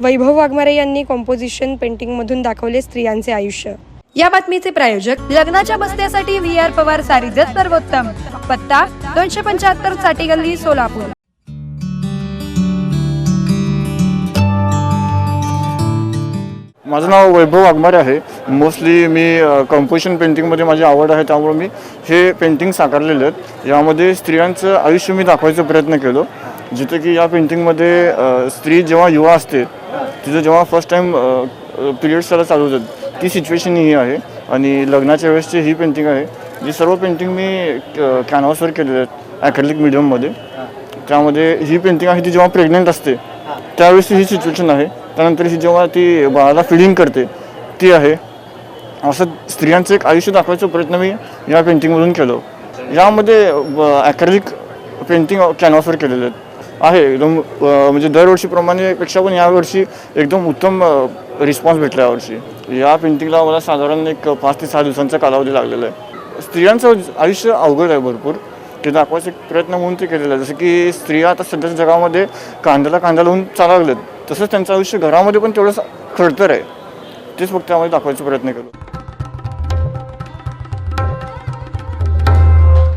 वैभव वाघमारे यांनी कॉम्पोजिशन पेंटिंगमधून दाखवले स्त्रियांचे आयुष्य. या बातमीचे प्रायोजक लग्नाच्या बस्त्यासाठी व्ही आर पवार सारीजच सर्वोत्तम. पत्ता दोनशे पंच्याहत्तरसाठी गल्ली सोलापूर. माझं नाव वैभव वाघमारे आहे. मोस्टली मी कंपोजिशन पेंटिंगमध्ये माझी आवड आहे त्यामुळे मी हे पेंटिंग साकारलेले आहेत. यामध्ये स्त्रियांचं आयुष्य मी दाखवायचा प्रयत्न केलो. जिथे की या पेंटिंगमध्ये स्त्री जेव्हा युवा असते तिचं जेव्हा फर्स्ट टाईम पिरियड्स त्याला चालू होतात ती सिच्युएशन ही आहे. आणि लग्नाच्या वेळेसची ही पेंटिंग आहे जी सर्व पेंटिंग मी कॅनव्हासवर केलेले आहेत ॲक्रेलिक मीडियममध्ये त्यामध्ये ही पेंटिंग आहे ती जेव्हा प्रेग्नंट असते त्यावेळेस ही सिच्युएशन आहे. त्यानंतर ही जेव्हा ती बाळाला फिडिंग करते ती आहे. असं स्त्रियांचं एक आयुष्य दाखवायचा प्रयत्न मी या पेंटिंगमधून केलो. यामध्ये ॲक्रेलिक पेंटिंग कॅनव्हासवर केलेले आहेत. आहे. एकदम म्हणजे दरवर्षीप्रमाणे पेक्षा पण यावर्षी एकदम उत्तम रिस्पॉन्स भेटला यावर्षी. या पेंटिंगला मला साधारण एक पाच ते सहा दिवसांचा कालावधी लागलेला आहे. स्त्रियांचं आयुष्य अवघड आहे भरपूर. ते दाखवायचा एक प्रयत्न म्हणून ते केलेलं आहे. जसं की स्त्रिया आता सध्याच्या जगामध्ये कांद्याला कांदा लावून चालवलेत. तसंच त्यांचं आयुष्य घरामध्ये पण तेवढंच खडतर आहे. तेच फक्त त्यामध्ये दाखवायचा प्रयत्न केला